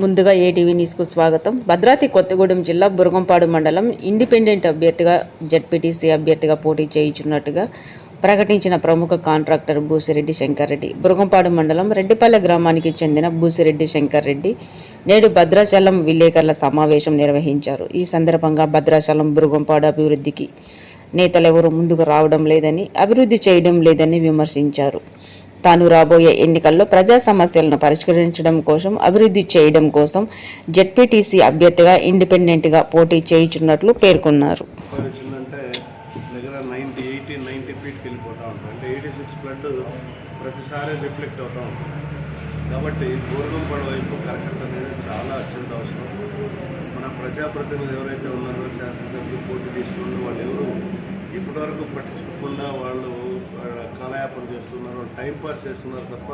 ముందుగా ఏటీవీ న్యూస్కు స్వాగతం. భద్రాద్రి కొత్తగూడెం జిల్లా బురగంపాడు మండలం ఇండిపెండెంట్ అభ్యర్థిగా జడ్పీటీసీ అభ్యర్థిగా పోటీ చేయించున్నట్టుగా ప్రకటించిన ప్రముఖ కాంట్రాక్టర్ బూసిరెడ్డి శంకర్రెడ్డి. బురగంపాడు మండలం రెడ్డిపల్లె గ్రామానికి చెందిన బూసిరెడ్డి శంకర్రెడ్డి నేడు భద్రాచలం విలేకరుల సమావేశం నిర్వహించారు. ఈ సందర్భంగా భద్రాచలం బురగంపాడు అభివృద్ధికి నేతలెవరూ ముందుకు రావడం లేదని అభివృద్ధి చేయడం లేదని విమర్శించారు. తాను రాబోయే ఎన్నికల్లో ప్రజా సమస్యలను పరిష్కరించడం కోసం అభివృద్ధి చేయడం కోసం జెడ్పీటీసీ అభ్యర్థిగా ఇండిపెండెంట్గా పోటీ చేయుచున్నట్లు పేర్కొన్నారు. ఎప్పుడు వచ్చిందంటే దగ్గర ప్రతిసారి రిఫ్లెక్ట్ అవుతూ ఉంటుంది కాబట్టి గోరుగంపడ వైపు కరెక్ట్ అనేది చాలా అత్యంత అవసరం. మన ప్రజాప్రతినిధులు ఎవరైతే ఉన్నారో శాసనసభ్యులు పోటీ తీసుకున్న వాళ్ళు ఎవరు ఇప్పటివరకు పట్టించుకోకుండా వాళ్ళు కాలయాపన చేస్తున్నారు టైం పాస్ చేస్తున్నారు తప్ప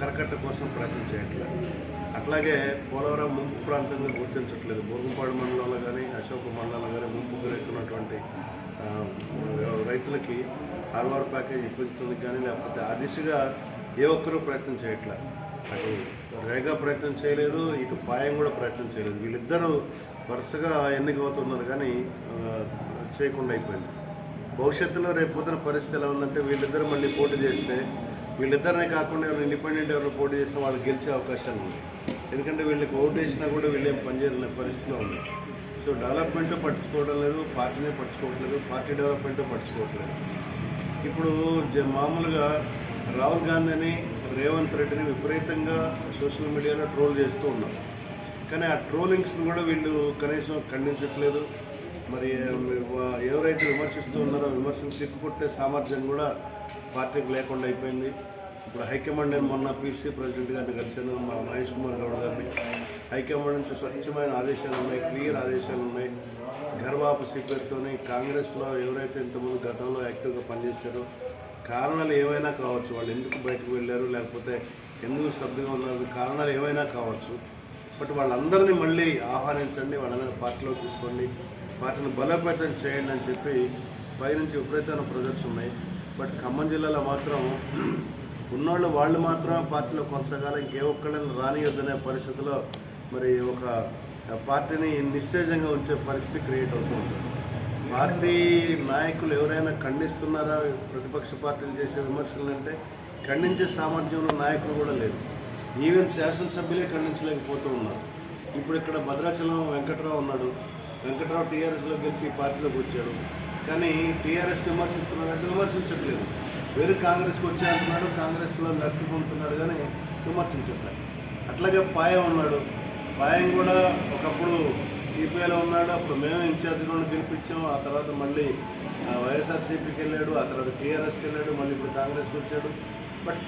కరకట్ట కోసం ప్రయత్నం చేయట్లేదు అట్లాగే పోలవరం ముంపు ప్రాంతంగా గుర్తించట్లేదు. బోరుగుపాడు మండలంలో కానీ అశోక మండలంలో కానీ ముంపుకు రైతున్నటువంటి రైతులకి ఆర్వార్ ప్యాకేజ్ ఇప్పించడానికి కానీ లేకపోతే ఆ దిశగా ఏ ఒక్కరూ ప్రయత్నం చేయట్లే. అటు రేగా ప్రయత్నం చేయలేదు ఇటు పాయం కూడా ప్రయత్నం చేయలేదు. వీళ్ళిద్దరూ వరుసగా ఎన్నికవుతున్నారు కానీ చేయకుండా అయిపోయింది. భవిష్యత్తులో రేపు పొద్దున పరిస్థితి ఎలా ఉందంటే వీళ్ళిద్దరు మళ్ళీ పోటీ చేస్తే వీళ్ళిద్దరినే కాకుండా ఎవరు ఇండిపెండెంట్ ఎవరు పోటీ చేసినా వాళ్ళు గెలిచే అవకాశాలు ఉన్నాయి. ఎందుకంటే వీళ్ళకి ఓటు వేసినా కూడా వీళ్ళు ఏం పనిచేయలేని పరిస్థితిలో ఉంది సో డెవలప్మెంట్ పట్టించుకోవడం లేదు పార్టీనే పట్టించుకోవట్లేదు పార్టీ డెవలప్మెంట్ పట్టించుకోవట్లేదు. ఇప్పుడు జ- మామూలుగా రాహుల్ గాంధీని రేవంత్ రెడ్డిని విపరీతంగా సోషల్ మీడియాలో ట్రోల్ చేస్తూ ఉన్నారు. కానీ ఆ ట్రోలింగ్స్ని కూడా వీళ్ళు కనీసం ఖండించట్లేదు. మరి ఏ ఎవరైతే విమర్శిస్తూ ఉన్నారో విమర్శలు తిప్పుకొట్టే సామర్థ్యం కూడా పార్టీకి లేకుండా అయిపోయింది. ఇప్పుడు హైకమాండ్ నేను మొన్న పీసీ ప్రెసిడెంట్ గారిని కలిశాను మన మహేష్ కుమార్ గౌడ్ గారిని. హైకమాండ్ నుంచి స్వచ్ఛమైన ఆదేశాలు ఉన్నాయి క్లియర్ ఆదేశాలు ఉన్నాయి. గర్వాపసి పేరుతోని కాంగ్రెస్లో ఎవరైతే ఇంతకుముందు గతంలో యాక్టివ్గా పనిచేశారో కారణాలు ఏవైనా కావచ్చు వాళ్ళు ఎందుకు బయటకు వెళ్ళారు లేకపోతే ఎందుకు స్తబ్దుగా ఉన్నారు కారణాలు ఏవైనా కావచ్చు బట్ వాళ్ళందరినీ మళ్ళీ ఆహ్వానించండి వాళ్ళందరినీ పార్టీలో తీసుకోండి పార్టీని బలోపేతం చేయండి అని చెప్పి పైనుంచి విపరీతమైన ప్రదర్శన ఉన్నాయి. బట్ ఖమ్మం జిల్లాలో మాత్రం ఉన్నోళ్ళు వాళ్ళు మాత్రం పార్టీలో కొనసాగాలి ఇంకే ఒక్కళ్ళని రానియొద్దనే పరిస్థితిలో మరి ఒక పార్టీని నిస్తేజంగా ఉంచే పరిస్థితి క్రియేట్ అవుతుంది పార్టీ నాయకులు ఎవరైనా ఖండిస్తున్నారా? ప్రతిపక్ష పార్టీలు చేసే విమర్శలు అంటే ఖండించే సామర్థ్యంలో నాయకులు కూడా లేదు ఈవెన్ శాసనసభ్యులే ఖండించలేకపోతూ ఉన్నారు. ఇప్పుడు ఇక్కడ భద్రాచలం వెంకట్రావు ఉన్నాడు. వెంకట్రావు టీఆర్ఎస్లో గెలిచి పార్టీలోకి వచ్చాడు. కానీ టీఆర్ఎస్ విమర్శిస్తున్నాడంటే విమర్శించట్లేదు. వేరే కాంగ్రెస్కి వచ్చే అంటున్నాడు కాంగ్రెస్లో లబ్ధి పొందుతున్నాడు కానీ విమర్శించట్లేదు. అట్లాగే పాయం ఉన్నాడు. పాయం కూడా ఒకప్పుడు సిపిఐలో ఉన్నాడు. అప్పుడు మేము ఇన్ఛార్జిగా ఉండి గెలిపించాం. ఆ తర్వాత మళ్ళీ వైఎస్ఆర్సీపీకి వెళ్ళాడు. ఆ తర్వాత టీఆర్ఎస్కి వెళ్ళాడు. మళ్ళీ ఇప్పుడు కాంగ్రెస్కి వచ్చాడు. బట్